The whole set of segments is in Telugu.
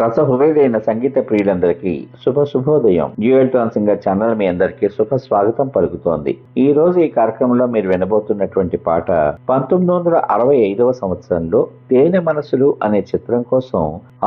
రస హృదయైన సంగీత ప్రియులందరికీ శుభ శుభోదయం. డ్యూయల్ టోన్ సింగర్ ఛానల్ మీ అందరికీ శుభ స్వాగతం పలుకుతోంది. ఈ రోజు ఈ కార్యక్రమంలో మీరు వినబోతున్నటువంటి పాట పంతొమ్మిది వందల అరవై ఐదవ సంవత్సరంలో తేనె మనసులు అనే చిత్రం కోసం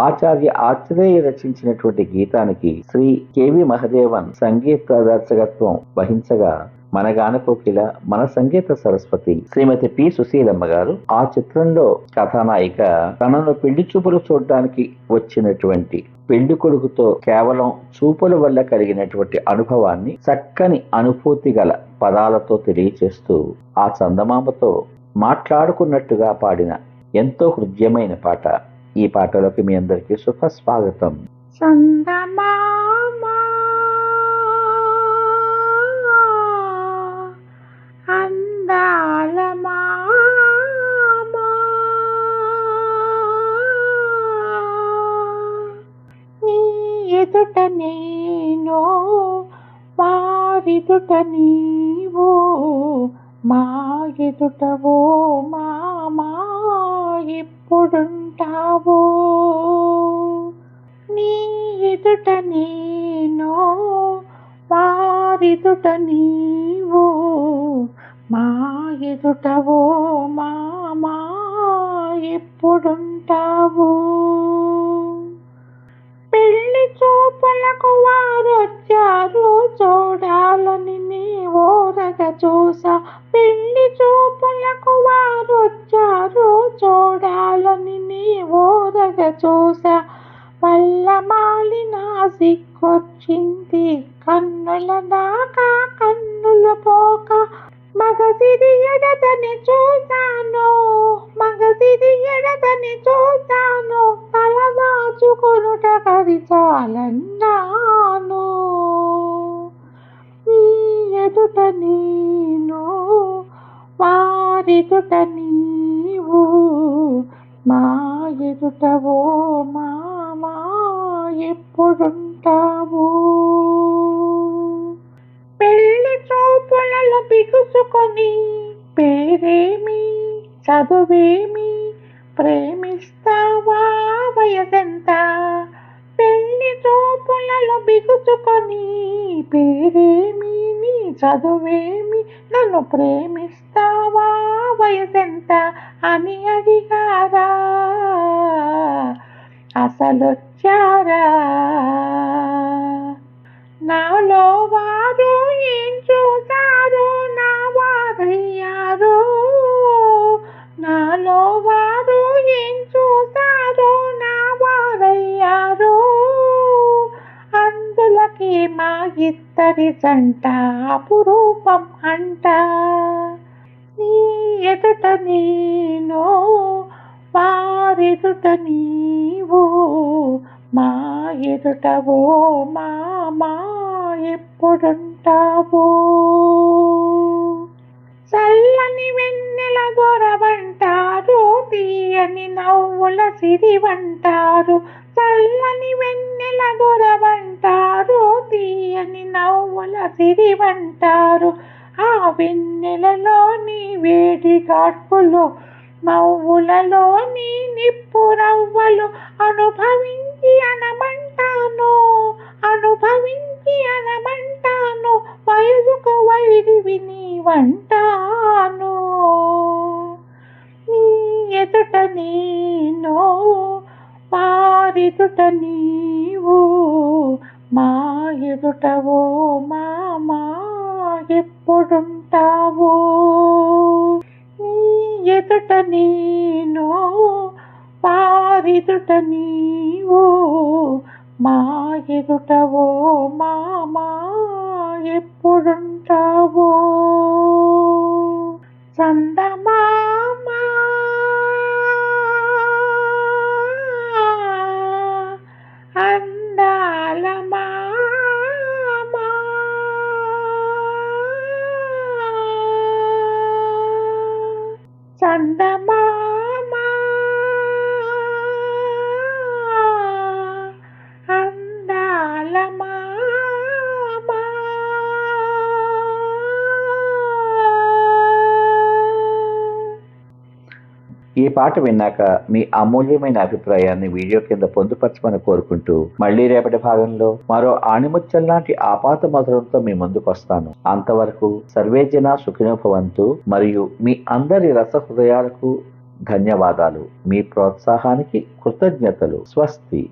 ఆచార్య ఆత్రేయ రచించినటువంటి గీతానికి శ్రీ కేవి మహదేవన్ సంగీత దర్శకత్వం వహించగా మన గానకోకిల మన సంగీత సరస్వతి శ్రీమతి పి సుశీలమ్మ గారు ఆ చిత్రంలో కథానాయిక తనను పెళ్ళి చూపులు చూడడానికి వచ్చినటువంటి పెళ్ళి కొడుకుతో కేవలం చూపుల వల్ల కలిగినటువంటి అనుభవాన్ని చక్కని అనుభూతి గల పదాలతో తెలియచేస్తూ ఆ చందమామతో మాట్లాడుకున్నట్టుగా పాడిన ఎంతో హృద్యమైన పాట. ఈ పాటలోకి మీ అందరికీ శుభ స్వాగతం మారిదుట నేను మారిదుట నీవు మా ఎదుటవో మామా ఎప్పుడుంటావో? నీ ఎదుట నేను వారిదుట నీవు మా ఎదుటవో మామా ఎప్పుడుంటావు? చూపులకు వారొచ్చారు. చూడాలని నీ ఓరగ చూసా. పెళ్ళి చూపులకు వారొచ్చారు. చూడాలని నీ ఓరగ చూసా. వల్లమాలి నా సిక్కొచ్చింది. కన్నుల దాకా కన్నుల పోక. మగసిరి ఎడతని చూశాను. మగసిరి ఎడతని చూశాను. తెలుసుకొనుట దాచుకొనుట కది చాలన్నాను నీ ఎదుట నేను వారెదుట నీవు మా ఎదుటవో మామా ఎప్పుడుంటావు? పెళ్ళి చూపులలో బిగుసుకొని పేరేమి చదువేమి ప్రేమిస్తా వయసెంత పెళ్ళి చూపులలో బిగుచుకొని పేరేమి? నీ చదువేమి? నన్ను ప్రేమిస్తావా? వయసెంత? అని అడిగారా. అసలొచ్చారా? నా ఇద్దరి జంట అపురూపం అంట. నీ ఎదుట నేను వారెదుట నీవు. మా ఎదుటవో మామా ఎప్పుడుంటావో? చల్లని వెన్నెల దొరవంటారు తీయని నవ్వుల సిరివంటారు. చల్లని వెన్నెల దొరవంటారు తీయని నవ్వుల సిరివంటారు ఆ వెన్నెలలోని వేడి గాడ్పులు నవ్వులలోని నిప్పు రవ్వలు అనుభవించి అనమంటాను అనుభవించి అనమంటాను వయసుకు వైరివి నీవంటాను నీ ఎదుట నేను వారిదుట నీవు మా ఎదుటవో మామా ఎప్పుడుంటావో? నీ ఎదుట నేను వారిదుట నీవు మా ఎదుటవో మామా ఎప్పుడుంటావో? చందమామా Sunday morning. ఈ పాట విన్నాక మీ అమూల్యమైన అభిప్రాయాన్ని వీడియో కింద పొందుపరచమని కోరుకుంటూ మళ్ళీ రేపటి భాగంలో మరో ఆణిముత్యం లాంటి ఆపాత మధురంతో మీ ముందుకు వస్తాను. అంతవరకు సర్వేజన సుఖినోభవంతు మరియు మీ అందరి రస హృదయాలకు ధన్యవాదాలు. మీ ప్రోత్సాహానికి కృతజ్ఞతలు. స్వస్తి.